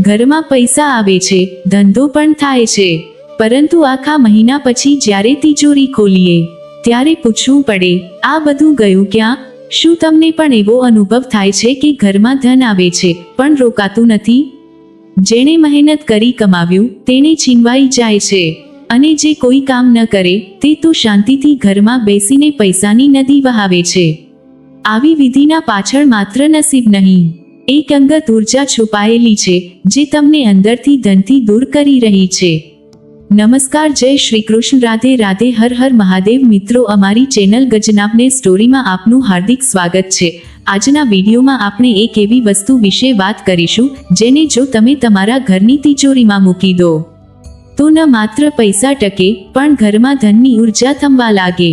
ઘરમાં પૈસા આવે છે, ધંધો પણ થાય છે. પરંતુ આખા મહિના પછી જ્યારે તિજોરી ખોલીએ, ત્યારે પૂછવું પડે, આ બધું ગયું ક્યાં? શું તમને પણ એવો અનુભવ થાય છે કે ઘરમાં ધન આવે છે, પણ રોકાતું નથી? જેણે મહેનત કરી કમાવ્યું તેને છીનવાઈ જાય છે. અને જે કોઈ કામ ન કરે, તે તો શાંતિથી ઘરમાં બેસીને પૈસાની નદી વહાવે છે. આવી વિધિના પાછળ માત્ર નસીબ નહીં. એક અંગત ઊર્જા છુપાયેલી છે, જે તમને અંદરથી ધનથી દૂર કરી રહી છે. નમસ્કાર, જય શ્રી કૃષ્ણ. રાધે રાધે, હર હર મહાદેવ. મિત્રો, અમારી ચેનલ ગજનાબને સ્ટોરીમાં આપનું હાર્દિક સ્વાગત છે. આજના વિડીયોમાં આપણે એક એવી વસ્તુ વિશે વાત કરીશું, જેને જો તમે તમારા ઘરની તિજોરીમાં મૂકી દો, તો ન માત્ર પૈસા ટકે, પણ ઘરમાં ધનની ઊર્જા થમવા લાગે.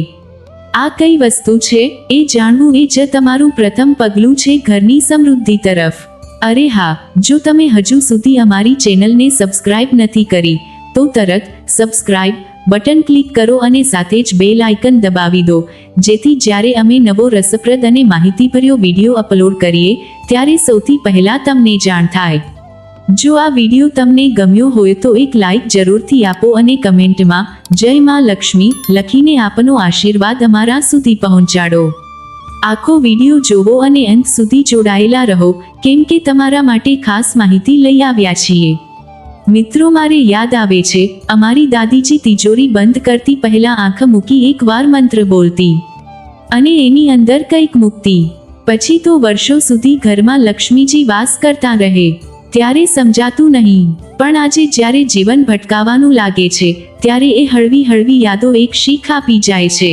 આ કઈ વસ્તુ છે? એ જાણવું એ જ તમારું પ્રથમ પગલું છે ઘરની સમૃદ્ધિ તરફ. અરે હા, જો તમે હજુ સુધી અમારી ચેનલને સબસ્ક્રાઇબ નથી કરી, તો તરત સબસ્ક્રાઇબ બટન ક્લિક કરો અને સાથે જ બેલ આઇકન દબાવી દો. જેથી જ્યારે અમે નવો રસપ્રદ અને માહિતીભર્યો વીડિયો અપલોડ કરીએ, ત્યારે સૌથી પહેલાં તમને જાણ થાય. જો આ વીડિયો તમને ગમ્યો હોય તો એક લાઇક જરૂરથી આપો અને કમેન્ટમાં, જય માં લક્ષ્મી, લખીને આપનો આશીર્વાદ અમારા સુધી પહોંચાડો. આખો વીડિયો જોવો અને અંત સુધી જોડાયેલા રહો, કેમ કે તમારા માટે ખાસ માહિતી લઈ આવ્યા છીએ. મિત્રો, મારે યાદ આવે છે, અમારી દાદીજી તિજોરી બંધ કરતી પહેલા આંખ મૂકી એકવાર મંત્ર બોલતી. અને એની અંદર કંઈક મૂકતી. પછી તો વર્ષો સુધી ઘરમાં લક્ષ્મીજી વાસ કરતા રહે. ત્યારે સમજાતું નહીં. પણ આજે જ્યારે જીવન ભટકાવાનું લાગે છે, ત્યારે એ હળવી હળવી યાદો એક શીખ આપી જાય છે.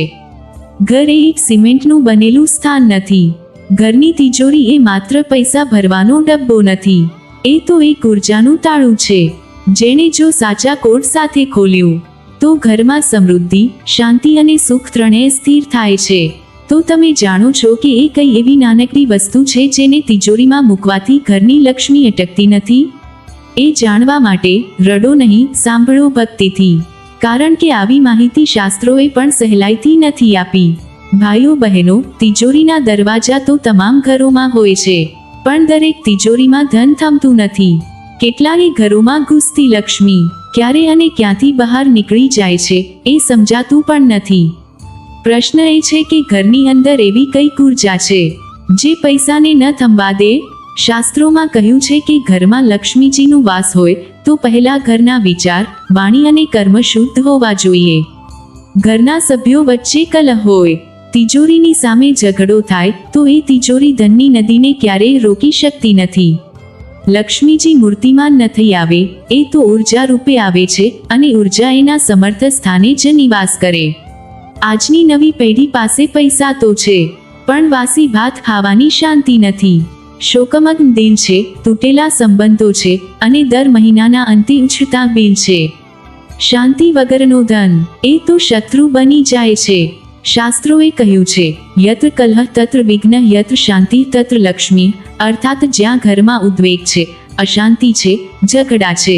ઘર એ એક સિમેન્ટનું બનેલું સ્થાન નથી. ઘરની તિજોરી એ માત્ર પૈસા ભરવાનો ડબ્બો નથી. એ તો એક ઉર્જાનું તાળું છે. જેણે જો સાચા કોડ સાથે ખોલ્યું, તો ઘરમાં સમૃદ્ધિ, શાંતિ અને સુખ ત્રણેય સ્થિર થાય છે. તો તમે જાણો છો કે એ કઈ એવી નાનકડી વસ્તુ છે જેને તિજોરીમાં મૂકવાથી ઘરની લક્ષ્મી અટકતી નથી? એ જાણવા માટે રડો નહીં, સાંભળો ભક્તિથી. કારણ કે આવી માહિતી શાસ્ત્રોએ પણ સહેલાઈથી નથી આપી. ભાઈઓ બહેનો, તિજોરીના દરવાજા તો તમામ ઘરોમાં હોય છે, પણ દરેક તિજોરીમાં ધન થમતું નથી. કેટલાય ઘરોમાં ઘૂસતી લક્ષ્મી ક્યારે અને ક્યાંથી બહાર નીકળી જાય છે એ સમજાતું પણ નથી. પ્રશ્ન એ છે કે ઘરની અંદર એવી કઈ ઊર્જા છે, જે પૈસાને ન થંભા દે? શાસ્ત્રોમાં કહ્યું છે કે ઘરમાં લક્ષ્મીજીનું વાસ હોય તો પહેલા ઘરના વિચાર, વાણી અને કર્મ શુદ્ધ હોવા જોઈએ. ઘરના સભ્યો વચ્ચે કલહ હોય, તિજોરીની સામે ઝઘડો થાય તો એ તિજોરી ધનની નદીને ક્યારેય રોકી શકતી નથી. લક્ષ્મીજી મૂર્તિમાન નથી આવે, એ તો ઊર્જા રૂપે આવે છે અને ઊર્જા એના સમર્થ સ્થાને જ નિવાસ કરે. આજની નવી પેઢી પાસે પૈસા તો છે, પણ વાસી ભાત ખાવાની શાંતિ નથી. શોકમગ્ન દેન છે, તૂટેલા સંબંધો છે, અને દર મહિનાના અંતે ઉછતા બિલ છે. શાંતિ વગરનો ધન, એ તો શત્રુ બની જાય છે. શાસ્ત્રોએ કહ્યું છે યત્ર કલહ તત્ર વિઘ્ન યત્ર શાંતિ તત્ર લક્ષ્મી, અર્થાત જ્યાં ઘરમાં ઉદ્વેગ છે, અશાંતિ છે, ઝઘડા છે.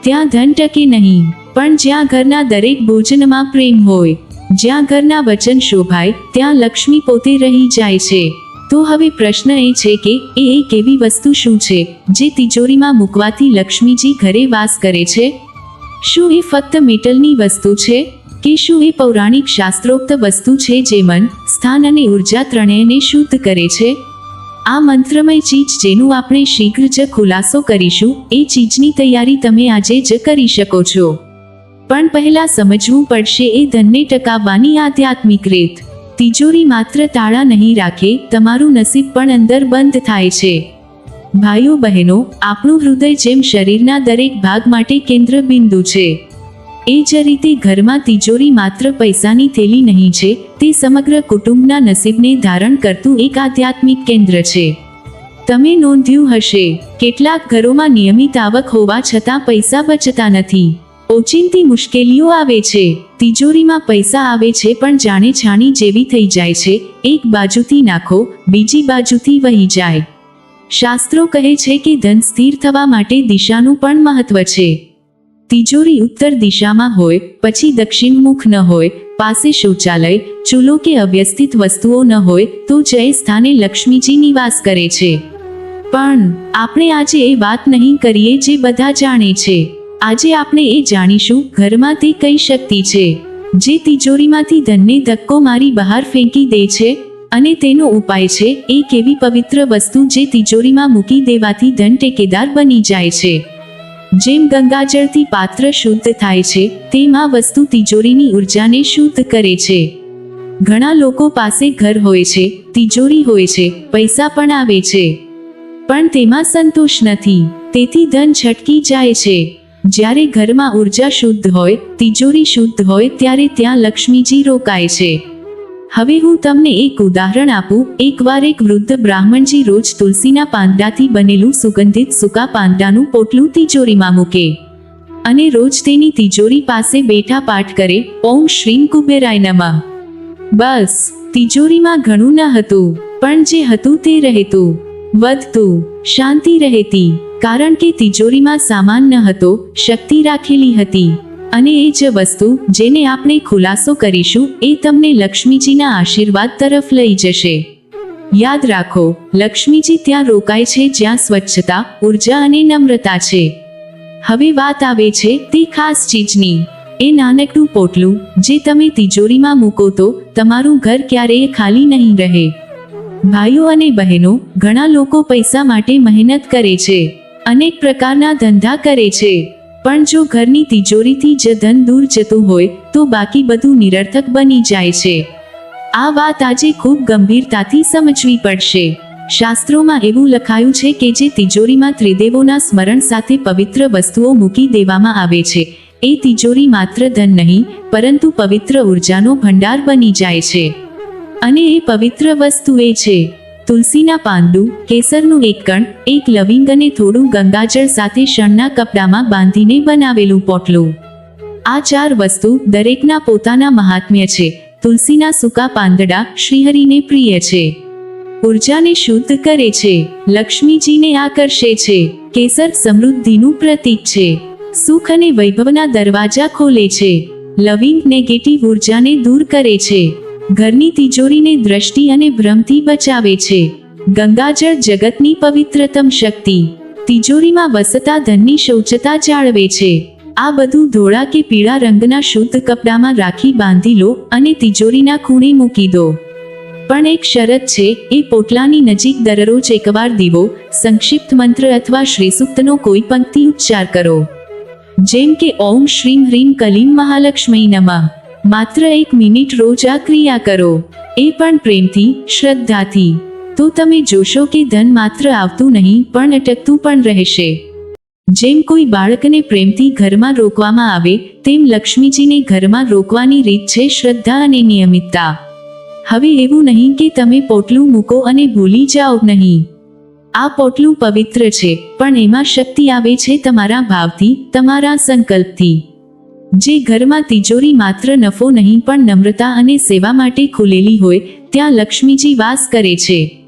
ત્યાં ધન ટકે નહીં, પણ જ્યાં ઘરના દરેક ભોજનમાં પ્રેમ હોય જ્યાં ઘરના વચન શોભાય, ત્યાં લક્ષ્મી પોતે રહી જાય છે. તો હવે પ્રશ્ન એ છે કે, એ એક એવી વસ્તુ શું છે, જે તિજોરીમાં મૂકવાથી લક્ષ્મીજી ઘરે વાસ કરે છે? શું એ ફક્ત મેટલની વસ્તુ છે, કે શું એ પૌરાણિક શાસ્ત્રોક્ત વસ્તુ છે જે મન, સ્થાન અને ઊર્જા ત્રણેયને શુદ્ધ કરે છે? આ મંત્રમય ચીજ જેનું આપણે શીઘ્ર જ ખુલાસો કરીશું, એ ચીજની તૈયારી તમે આજે જ કરી શકો છો. પણ પહેલા સમજવું પડશે એ ધનને ટકાવવાની આધ્યાત્મિક રીત. તિજોરી માત્ર તાળા નહીં રાખે, તમારું નસીબ પણ અંદર બંધ થાય છે. ભાઈઓ બહેનો, આપણું હૃદય જેમ શરીરના દરેક ભાગ માટે કેન્દ્ર બિંદુ છે. એ જ રીતે ઘરમાં તિજોરી માત્ર પૈસાની થેલી નહીં છે, તે સમગ્ર કુટુંબના નસીબને ધારણ કરતું એક આધ્યાત્મિક કેન્દ્ર છે. તમે નોંધ્યું હશે, કેટલાક ઘરોમાં નિયમિત આવક હોવા છતાં પૈસા બચતા નથી. ઓચિંતી મુશ્કેલીઓ આવે છે. તિજોરીમાં પૈસા આવે છે પણ જાણે છાણી જેવી થઈ જાય છે. એક બાજુથી નાખો, બીજી બાજુથી વહી જાય. શાસ્ત્રો કહે છે કે ધન સ્થિર થવા માટે દિશાનું પણ મહત્વ છે. તિજોરી ઉત્તર દિશામાં હોય, પછી દક્ષિણમુખ ન હોય, પાસે શૌચાલય, ચૂલો કે અવ્યવસ્થિત વસ્તુઓ ન હોય, તો જય સ્થાને લક્ષ્મીજી નિવાસ કરે છે. પણ, આપણે આજે એ વાત નહીં કરીએ જે બધા જાણે છે. આજે આપણે એ જાણીશું ઘરમાં તે કઈ શક્તિ છે, જે તિજોરીમાંથી ધનને ધક્કો મારી બહાર ફેંકી દે છે, અને તેનો ઉપાય છે એક એવી પવિત્ર વસ્તુ જે તિજોરીમાં મૂકી દેવાથી ધન ટેકેદાર બની જાય છે. જેમ ગંગાજળથી પાત્ર શુદ્ધ થાય છે, તેમાં વસ્તુ તિજોરીની ઉર્જાને શુદ્ધ કરે છે. ઘણા લોકો પાસે ઘર હોય છે, તિજોરી હોય છે, પૈસા પણ આવે છે. પણ તેમાં સંતોષ નથી, તેથી ધન છટકી જાય છે. જ્યારે ઘરમાં ઊર્જા શુદ્ધ હોય, તિજોરી શુદ્ધ હોય ત્યારે ત્યાં લક્ષ્મીજી રોકાય છે. હવે હું તમને એક ઉદાહરણ આપું. એકવાર એક વૃદ્ધ બ્રાહ્મણજી રોજ તુલસીના પાંદડાથી બનેલું સુગંધિત સૂકા પાંદડાનું પોટલું તિજોરીમાં મૂકે અને રોજ તેની તિજોરી પાસે બેઠા પાઠ કરે, ઓમ શ્રીમ કુબેરાય નમઃ. બસ, તિજોરીમાં ઘણું ન હતું, પણ જે હતું તે રહેતું. વધતું શાંતિ રહેતી. કારણ કે તિજોરીમાં સામાન ન હતો, શક્તિ રાખેલી હતી. અને એ જ વસ્તુ જેને આપણે ખુલાસો કરીશું, એ તમને લક્ષ્મીજીના આશીર્વાદ તરફ લઈ જશે. યાદ રાખો, લક્ષ્મીજી ત્યાં રોકાય છે જ્યાં સ્વચ્છતા, ઊર્જા અને નમ્રતા છે. હવે વાત આવે છે તે ખાસ ચીજની. એ નાનકડું પોટલું, જે તમે તિજોરીમાં મૂકો તો, તમારું ઘર ક્યારેય ખાલી નહીં રહે. ભાઈઓ અને બહેનો ઘણા લોકો પૈસા માટે મહેનત કરે છે, અનેક પ્રકારના ધંધા કરે છે. પણ જો ઘરની તિજોરીથી જ ધન દૂર જતું હોય, તો બાકી બધું નિરર્થક બની જાય છે. આ વાત આજે ખૂબ ગંભીરતાથી સમજવી પડશે. શાસ્ત્રોમાં એવું લખાયું છે કે જે તિજોરીમાં ત્રિદેવોના સ્મરણ સાથે પવિત્ર વસ્તુઓ મૂકી દેવામાં આવે છે, એ તિજોરી માત્ર ધન નહીં, પરંતુ પવિત્ર ઉર્જાનો ભંડાર બની જાય છે. અને એ પવિત્ર વસ્તુ એ છે. તુલસીના પાંદડું, કેસરનું એક કણ, એક લવિંગ અને થોડું ગંગાજળ સાથે શણના કપડામાં બાંધીને બનાવેલું પોટલું. આ ચાર વસ્તુ દરેકના પોતાના મહાત્મ્ય છે. તુલસીના સૂકા પાંદડા શ્રીહરિને પ્રિય છે. ઉર્જાને શુદ્ધ કરે છે. લક્ષ્મીજીને આકર્ષે છે. કેસર સમૃદ્ધિનું પ્રતીક છે. સુખ અને વૈભવના દરવાજા ખોલે છે. લવિંગ નેગેટિવ ઉર્જાને દૂર કરે છે. ઘરની તિજોરીને દ્રષ્ટિ અને ભ્રમથી બચાવે છે. ગંગાજળ જગતની પવિત્રતમ શક્તિ. તિજોરીમાં વસતા ધનની શૌચતા જાળવે છે. આ બધું ધોળા કે પીળા રંગના શુદ્ધ કપડામાં રાખી બાંધી લો અને તિજોરીના ખૂણે મૂકી દો. પણ એક શરત છે, એ પોટલાની નજીક દરરોજ એકવાર દીવો, સંક્ષિપ્ત મંત્ર અથવા શ્રીસુક્તનો કોઈ પંક્તિ ઉચ્ચાર કરો. જેમ કે, ઓમ શ્રીમ હ્રીમ કલીમ મહાલક્ષ્મી નમઃ. માત્ર એક મિનિટ રોજ આ ક્રિયા કરો. એ પણ પ્રેમથી, શ્રદ્ધાથી. તો તમે જોશો કે ધન માત્ર આવતું નહીં, પણ અટકતું પણ રહેશે. જેમ કોઈ બાળકને પ્રેમથી ઘરમાં રોકવામાં આવે, તેમ લક્ષ્મીજીને ઘરમાં રોકવાની રીત છે શ્રદ્ધા અને નિયમિતતા. હવે એવું નહીં કે તમે પોટલું મૂકો અને ભૂલી જાઓ નહીં. આ પોટલું પવિત્ર છે, પણ એમાં શક્તિ આવે છે તમારા ભાવથી, તમારા સંકલ્પથી. જે ઘરમાં તિજોરી માત્ર નફો નહીં, પણ નમ્રતા અને સેવા માટે ખુલેલી હોય, ત્યાં લક્ષ્મીજી વાસ કરે છે.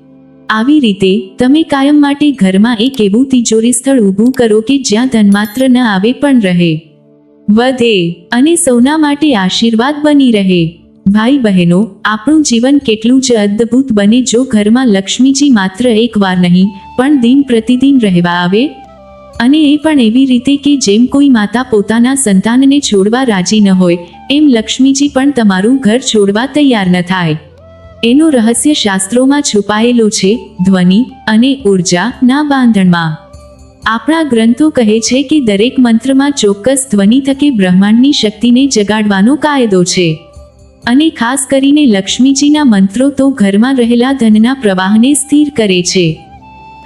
આવી રીતે, તમે કાયમ માટે ઘરમાં એક એવું તિજોરી સ્થળ ઊભું કરો કે જ્યાં ધન માત્ર ન આવે, પણ રહે. વધે, અને સૌના માટે આશીર્વાદ બની રહે. ભાઈ બહેનો, આપણું જીવન કેટલું જ અદ્ભુત બને જો ઘરમાં લક્ષ્મીજી માત્ર એક વાર નહીં, પણ દિન પ્રતિદિન રહેવા આવે? અને એ પણ એવી રીતે કે જેમ કોઈ માતા પોતાના સંતાનને છોડવા રાજી ન હોય, એમ લક્ષ્મીજી પણ તમારું ઘર છોડવા તૈયાર ન થાય. એનું રહસ્ય શાસ્ત્રોમાં છુપાયેલું છે, ધ્વનિ અને ઉર્જાના બાંધણમાં. આપણા ગ્રંથો કહે છે કે દરેક મંત્રમાં ચોક્કસ ધ્વનિ થકે બ્રહ્માંડની શક્તિને જગાડવાનો કાયદો છે. અને ખાસ કરીને લક્ષ્મીજીના મંત્રો તો ઘરમાં રહેલા ધનના પ્રવાહને સ્થિર કરે છે.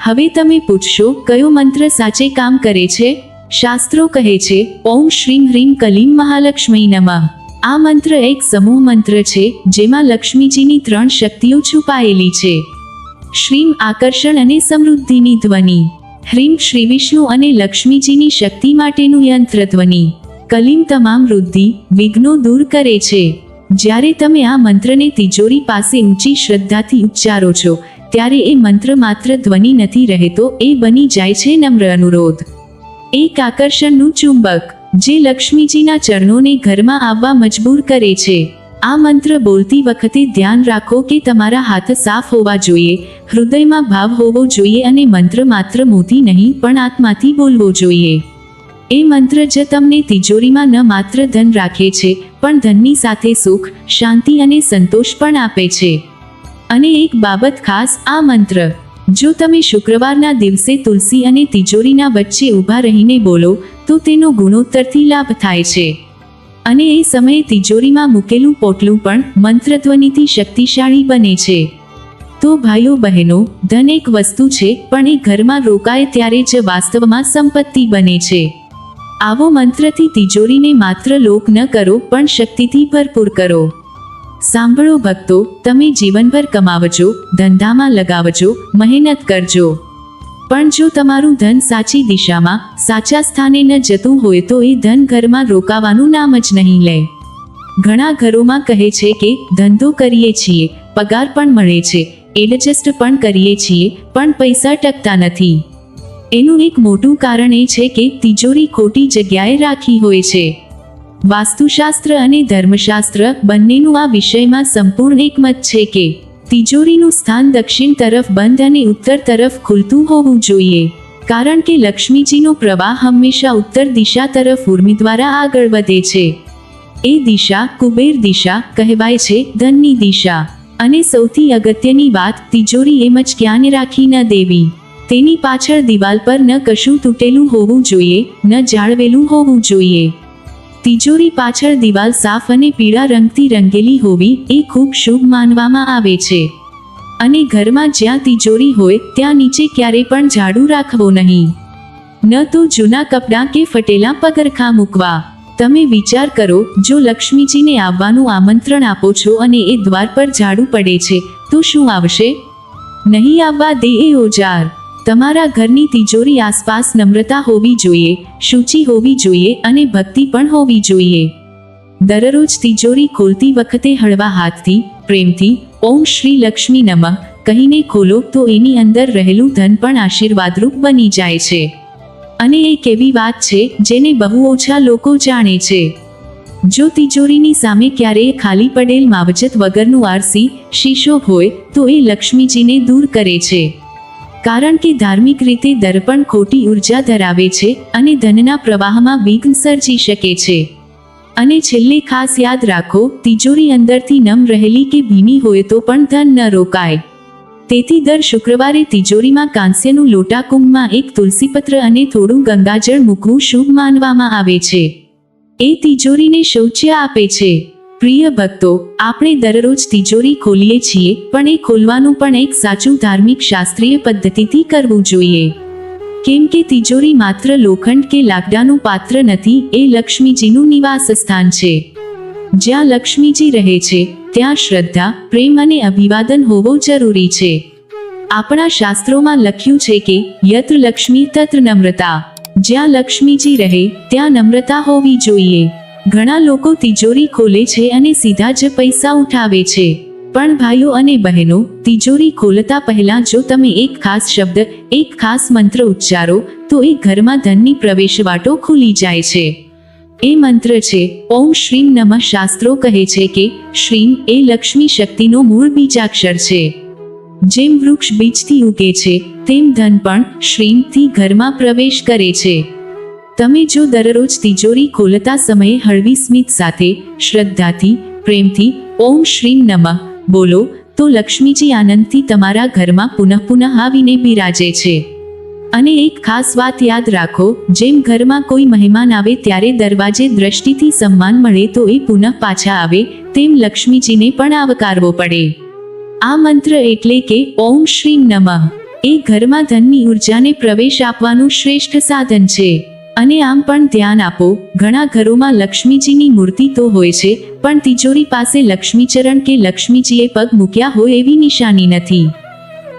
હવે તમે પૂછશો, કયો મંત્ર સાચે કામ કરે છે? શાસ્ત્રો કહે છે, ઓમ શ્રીમ હ્રીમ કલીમ મહાલક્ષ્મી નમઃ. આ મંત્ર એક સમૂહ મંત્ર છે, જેમાં લક્ષ્મીજીની ત્રણ શક્તિઓ છુપાયેલી છે. શ્રીમ આકર્ષણ અને સમૃદ્ધિની ધ્વનિ. હ્રીમ શ્રી વિષ્ણુ અને લક્ષ્મીજીની શક્તિ માટેનું યંત્ર ધ્વનિ. કલીમ તમામ વૃદ્ધિ, વિઘ્નો દૂર કરે છે. જ્યારે તમે આ મંત્રને તિજોરી પાસે ઊંચી શ્રદ્ધાથી ઉચ્ચારો છો ત્યારે એ મંત્ર માત્ર ધ્વનિ નથી રહેતો, એ બની જાય છે નમ્ર અનુરોધ. એક આકર્ષણનું ચુંબક, જે લક્ષ્મીજીના ચરણોને ઘરમાં આવવા મજબૂર કરે છે. આ મંત્ર બોલતી વખતે ધ્યાન રાખો કે તમારા હાથ સાફ હોવા જોઈએ, હૃદયમાં ભાવ હોવો જોઈએ અને મંત્ર માત્ર મોતી નહીં, પણ આત્માથી બોલવો જોઈએ. એ મંત્ર જ તમને તિજોરીમાં ન માત્ર ધન રાખે છે, પણ ધનની સાથે સુખ, શાંતિ અને સંતોષ પણ આપે છે. અને એક બાબત ખાસ આ મંત્ર. જો તમે શુક્રવારના દિવસે તુલસી અને તિજોરીના વચ્ચે ઊભા રહીને બોલો, તો તેનો ગુણોત્તરથી લાભ થાય છે. અને એ સમયે તિજોરીમાં મૂકેલું પોટલું પણ મંત્રધ્વનિથી શક્તિશાળી બને છે. તો ભાઈઓ બહેનો, ધન એક વસ્તુ છે, પણ એ ઘરમાં રોકાય ત્યારે જ વાસ્તવમાં સંપત્તિ બને છે. આવો મંત્રથી તિજોરીને માત્ર લોક ન કરો, પણ શક્તિથી ભરપૂર કરો. સાંભળો ભક્તો, તમે જીવનભર કમાવજો, ધંધામાં લગાવજો, મહેનત કરજો. પણ જો તમારું ધન સાચી દિશામાં, સાચા સ્થાને ન જતું હોય તો એ ધન ઘરમાં રોકાવાનું નામ જ નહીં લે. ઘણા ઘરોમાં કહે છે કે, ધંધો કરીએ છીએ, પગાર પણ મળે છે, એડજસ્ટ પણ કરીએ છીએ, પણ પૈસા ટકતા નથી. એનું એક મોટું કારણ એ છે કે તિજોરી ખોટી જગ્યાએ રાખી હોય છે. વાસ્તુશાસ્ત્ર અને ધર્મશાસ્ત્ર બંનેનું આ વિષયમાં સંપૂર્ણ એકમત છે કે તિજોરીનું સ્થાન દક્ષિણ તરફ બંધ અને ઉત્તર તરફ ખુલતું હોવું જોઈએ. કારણ કે લક્ષ્મીજીનો પ્રવાહ હંમેશા ઉત્તર દિશા તરફ ઉર્મી દ્વારા આગળ વધે છે. એ દિશા કુબેર દિશા કહેવાય છે, ધનની દિશા. અને સૌથી અગત્યની વાત તિજોરી એમ જ ક્યાંને રાખી ન દેવી. તેની પાછળ દિવાલ પર ન કશું તૂટેલું હોવું જોઈએ, ન જાળવેલું હોવું જોઈએ. તિજોરી પાછળ દિવાલ સાફ અને પીળા રંગથી રંગેલી હોવી એ ખૂબ શુભ માનવામાં આવે છે. અને ઘરમાં જ્યાં તિજોરી હોય, ત્યાં નીચે ક્યારે પણ ઝાડુ રાખવો નહીં. ન તો જૂના કપડાં કે ફટેલા પગરખાં મૂકવા. તમે વિચાર કરો, જો લક્ષ્મીજીને આવવાનું આમંત્રણ આપો છો અને એ દ્વાર પર ઝાડુ પડે છે, તો શું આવશે? નહીં આવવા દે એ ઓજાર. તમારા ઘરની તિજોરી આસપાસ નમ્રતા હોવી જોઈએ, શુચિ હોવી જોઈએ અને ભક્તિ પણ હોવી જોઈએ. દરરોજ તિજોરી ખોલતી વખતે હળવા હાથથી, પ્રેમથી, ઓમ શ્રી લક્ષ્મી નમઃ કહીને ખોલો તો એની અંદર રહેલું ધન પણ આશીર્વાદરૂપ બની જાય છે. અને એક એવી વાત છે જેને બહુ ઓછા લોકો જાણે છે. જો તિજોરીની સામે ક્યારેય ખાલી પડેલ માવજત વગરનું આરસી, શીશો હોય તો એ લક્ષ્મીજીને દૂર કરે છે. કારણ કે ધાર્મિક રીતે દર્પણ ખોટી ઊર્જા ધરાવે છે અને ધનના પ્રવાહમાં વિઘ્ન સર્જી શકે છે. અને છેલ્લે ખાસ યાદ રાખો, તિજોરી અંદરથી નમ રહેલી કે ભીની હોય તો પણ ધન ન રોકાય. તેથી દર શુક્રવારે તિજોરીમાં કાંસ્યનું લોટા કુંભમાં એક તુલસીપત્ર અને થોડું ગંગાજળ મૂકવું શુભ માનવામાં આવે છે. એ તિજોરીને શૌચ્ય આપે છે. પ્રિય ભક્તો, આપણે દરરોજ તિજોરી ખોલીએ છીએ, પણ એ ખોલવાનું પણ એક સાચું ધાર્મિક શાસ્ત્રીય પદ્ધતિથી કરવું જોઈએ. કેમ કે તિજોરી માત્ર લોખંડ કે લાકડાનું પાત્ર નથી, એ લક્ષ્મીજીનું નિવાસ સ્થાન છે. જ્યાં લક્ષ્મીજી રહે છે, ત્યાં શ્રદ્ધા, પ્રેમ અને અભિવાદન હોવો જરૂરી છે. આપણા શાસ્ત્રોમાં લખ્યું છે કે યત્ર લક્ષ્મી તત્ર નમ્રતા. જ્યાં લક્ષ્મીજી રહે, ત્યાં નમ્રતા હોવી જોઈએ. ઘણા લોકો તિજોરી ખોલે છે અને સીધા જ પૈસા ઉઠાવે છે. પણ ભાઈઓ અને બહેનો, તિજોરી ખોલતા પહેલા જો તમે એક ખાસ શબ્દ, એક ખાસ મંત્ર ઉચ્ચારો, તો એ ઘરમાં ધનની પ્રવેશવાટો ખુલી જાય છે. એ મંત્ર છે, ઓમ શ્રીમ નમઃ શાસ્ત્રો કહે છે કે, શ્રીમ એ લક્ષ્મી શક્તિનો મૂળ બીજાક્ષર છે. જેમ વૃક્ષ બીજથી ઉગે છે, તેમ ધન પણ શ્રીમથી ઘરમાં પ્રવેશ કરે છે. તમે જો દરરોજ તિજોરી ખોલતા સમયે હળવી સ્મિત સાથે, શ્રદ્ધાથી, પ્રેમથી, ઓમ શ્રીમ નમઃ, બોલો, તો લક્ષ્મીજી આનંદથી તમારા ઘરમાં પુનઃ પુનઃ આવીને બિરાજે છે. અને એક ખાસ વાત યાદ રાખો, જેમ ઘરમાં કોઈ મહેમાન આવે ત્યારે દરવાજે દ્રષ્ટિથી સન્માન મળે તો એ પુનઃ પાછા આવે, તેમ લક્ષ્મીજીને પણ આવકારવો પડે. આ મંત્ર એટલે કે ઓમ શ્રીમ નમઃ. એ ઘરમાં ધનની ઉર્જાને પ્રવેશ આપવાનું શ્રેષ્ઠ સાધન છે. અને આમ પણ ધ્યાન આપો, ઘણા ઘરોમાં લક્ષ્મીજીની મૂર્તિ તો હોય છે, પણ તિજોરી પાસે લક્ષ્મીચરણ કે લક્ષ્મીજીએ પગ મૂક્યા હોય એવી નિશાની નથી.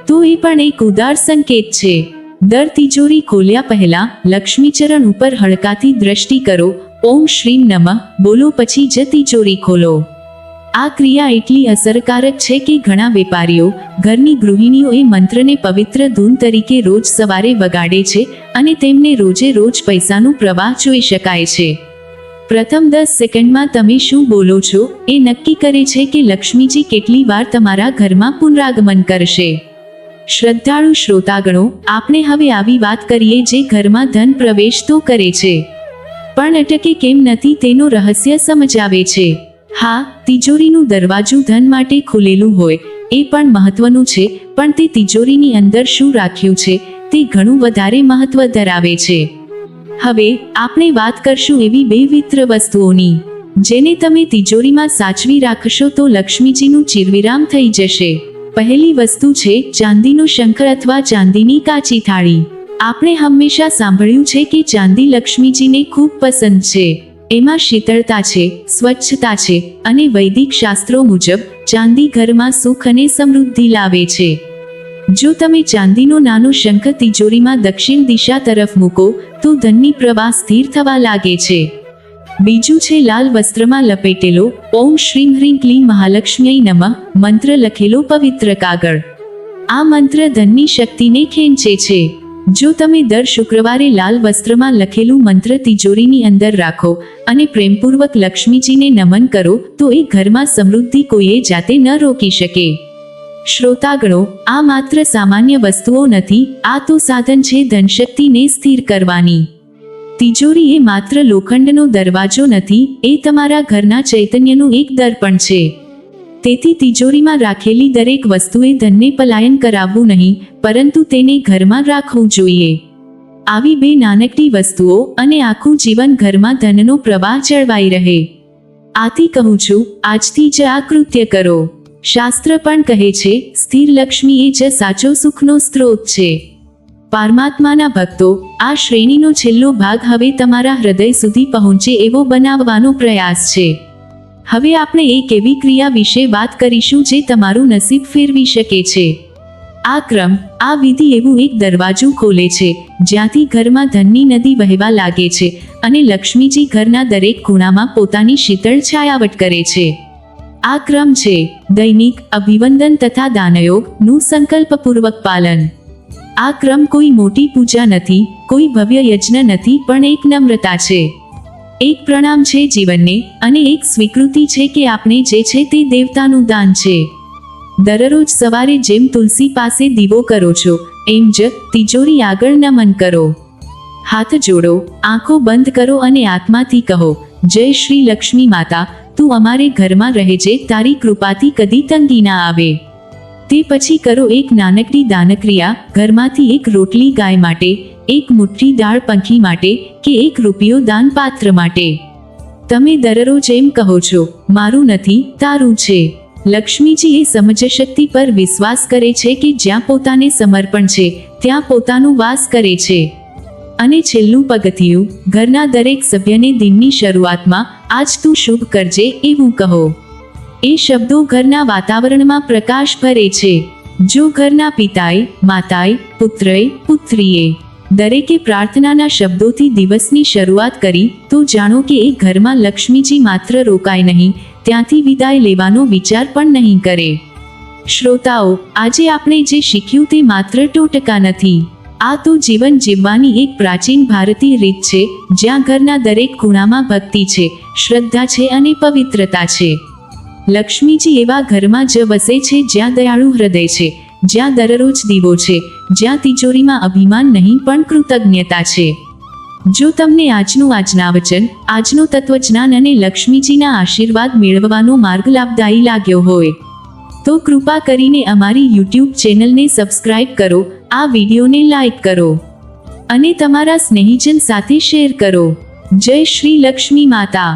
તો એ પણ એક ઉદાર સંકેત છે. દર તિજોરી ખોલ્યા પહેલા લક્ષ્મીચરણ ઉપર હળકાથી દ્રષ્ટિ કરો, ઓમ શ્રીમ નમઃ, બોલો પછી જ તિજોરી ખોલો. આ ક્રિયા એટલી અસરકારક છે કે ઘણા વેપારીઓ ઘરની ગૃહિણીઓ મંત્રને પવિત્ર ધૂન તરીકે રોજ સવારે વગાડે છે અને તેમને રોજે રોજ પૈસાનું પ્રવાહ જોઈ શકાય છે. પ્રથમ દસ સેકન્ડમાં તમે શું બોલો છો એ નક્કી કરે છે કે લક્ષ્મીજી કેટલી વાર તમારા ઘરમાં પુનરાગમન કરશે. શ્રદ્ધાળુ શ્રોતાગણો, આપણે હવે આવી વાત કરીએ જે ઘરમાં ધન પ્રવેશ તો કરે છે. પણ અટકે કેમ નથી તેનું રહસ્ય સમજાવે છે. હા તિજોરીનું દરવાજું ધન માટે ખુલેલું હોય, એ પણ મહત્વનું છે, પણ તે તિજોરીની અંદર શું રાખ્યું છે, તે ઘણું વધારે મહત્વ ધરાવે છે. હવે, આપણે વાત કરશું એવી બે વિત્ર વસ્તુઓની. જેને તમે તિજોરીમાં સાચવી રાખશો તો લક્ષ્મીજીનું ચિરવિરામ થઈ જશે. પહેલી વસ્તુ છે, ચાંદીનો શંકર અથવા ચાંદીની કાચી થાળી. આપણે હંમેશા સાંભળ્યું છે કે ચાંદી લક્ષ્મીજીને ખૂબ પસંદ છે. એમાં શીતળતા છે, સ્વચ્છતા છે અને વૈદિક શાસ્ત્રો મુજબ ચાંદી ઘરમાં સુખ અને સમૃદ્ધિ લાવે છે. જો તમે ચાંદીનો નાનો શંખ તિજોરીમાં દક્ષિણ દિશા તરફ મૂકો, તો ધનની પ્રવાહ સ્થિર થવા લાગે છે. બીજું છે લાલ વસ્ત્રમાં લપેટેલો, ઓમ શ્રીમ હ્રીમ ક્લીમ મહાલક્ષ્મી નમઃ, મંત્ર લખેલો પવિત્ર કાગળ. આ મંત્ર ધનની શક્તિને ખેંચે છે. જો તમે દર શુક્રવારે લાલ વસ્ત્રમાં લખેલું મંત્ર તિજોરીની અંદર રાખો અને પ્રેમપૂર્વક લક્ષ્મીજીને નમન કરો, તો એ ઘરમાં સમૃદ્ધિ કોઈએ જાતે ન રોકી શકે. શ્રોતાગણો, આ માત્ર સામાન્ય વસ્તુઓ નથી, આ તો સાધન છે ધનશક્તિને સ્થિર કરવાની. તિજોરી એ માત્ર લોખંડનો દરવાજો નથી, એ તમારા ઘરના ચૈતન્યનું એક દર્પણ છે. તેથી તિજોરીમાં રાખેલી દરેક વસ્તુએ ધનને પલાયન કરાવવું નહીં, પરંતુ તેને ઘરમાં રાખવું જોઈએ. આવી બે નાનકડી વસ્તુઓ અને આખું જીવન ઘરમાં ધનનો પ્રવાહ જળવાઈ રહે. આથી કહું છું, આજથી જ આ કૃત્ય કરો. શાસ્ત્ર પણ કહે છે, સ્થિર લક્ષ્મી એ જ સાચો સુખનો સ્ત્રોત છે. પારમાત્માના ભક્તો, આ શ્રેણીનો છેલ્લો ભાગ હવે તમારા હૃદય સુધી પહોંચે એવો બનાવવાનો પ્રયાસ છે. હવે આપણે એક એવી ક્રિયા વિશે વાત કરીશું જે તમારું નસીબ ફેરવી શકે છે. આ ક્રમ, આ વિધિ એવું એક દરવાજું ખોલે છે, જ્યાંથી ઘરમાં ધનની નદી વહેવા લાગે છે અને લક્ષ્મીજી ઘરના દરેક ખૂણામાં પોતાની શીતળ છાયાવટ કરે છે. આ ક્રમ છે, દૈનિક, અભિવંદન તથા દાનયોગનું સંકલ્પપૂર્વક પાલન. આ ક્રમ કોઈ મોટી પૂજા નથી, કોઈ ભવ્ય યજ્ઞ નથી, પણ એક નમ્રતા છે. એક પ્રણામ છે જીવનને અને એક સ્વીકૃતિ છે કે આપણે જે છે તે દેવતાનું દાન છે. દરરોજ સવારે જેમ તુલસી પાસે દીવો કરો છો, એમ જ તિજોરી આગળ નમન કરો. હાથ જોડો, આંખો બંધ કરો અને આત્માથી કહો, જય શ્રી લક્ષ્મી માતા, તું અમારે ઘરમાં રહેજે તારી કૃપાથી કદી તંગી ના આવે. તે પછી કરો એક નાનકડી દાનક્રિયા, ઘરમાંથી એક રોટલી ગાય માટે એક મુઠ્ઠી દાળ પંખી માટે કે એક રૂપિયો દાન પાત્ર માટે. તમે દરરોજ એમ કહો છો, મારું નથી, તારું છે. લક્ષ્મીજી એ સમજશક્તિ પર વિશ્વાસ કરે છે કે જ્યાં પોતાને સમર્પણ છે, ત્યાં પોતાનું વાસ કરે છે. અને છેલ્લું પગથિયું, ઘરના દરેક સભ્યને દિનની શરૂઆતમાં આજ તું શુભ કરજે એવું કહો. એ શબ્દો ઘરના વાતાવરણમાં પ્રકાશ ભરે છે. જો ઘરના પિતાએ માતાએ પુત્રએ પુત્રીએ દરેકે પ્રાર્થનાના શબ્દોથી દિવસની શરૂઆત કરી, તો જાણો કે એ ઘરમાં લક્ષ્મીજી માત્ર રોકાય નહીં, ત્યાંથી વિદાય લેવાનો વિચાર પણ નહીં કરે. શ્રોતાઓ, આજે આપણે જે શીખ્યું તે માત્ર ટોટકા નથી. આ તો જીવન જીવવાની એક પ્રાચીન ભારતીય રીત છે, જ્યાં ઘરના દરેક ખૂણામાં ભક્તિ છે, શ્રદ્ધા છે અને પવિત્રતા છે. લક્ષ્મીજી એવા ઘરમાં જ વસે છે જ્યાં દયાળુ હૃદય છે, જ્યાં દરરોજ દીવો છે જ્યાં તિજોરીમાં અભિમાન નહીં, પણ કૃતજ્ઞતા છે. જો તમને આજનું આજના વચન આજનું તત્વજ્ઞાન અને લક્ષ્મીજીના આશીર્વાદ મેળવવાનો માર્ગ લાભદાયી લાગ્યો હોય, તો કૃપા કરીને અમારી યુટ્યુબ ચેનલને સબસ્ક્રાઇબ કરો, આ વિડીયોને લાઈક કરો અને તમારા સ્નેહીજન સાથે શેર કરો. જય શ્રી લક્ષ્મી માતા.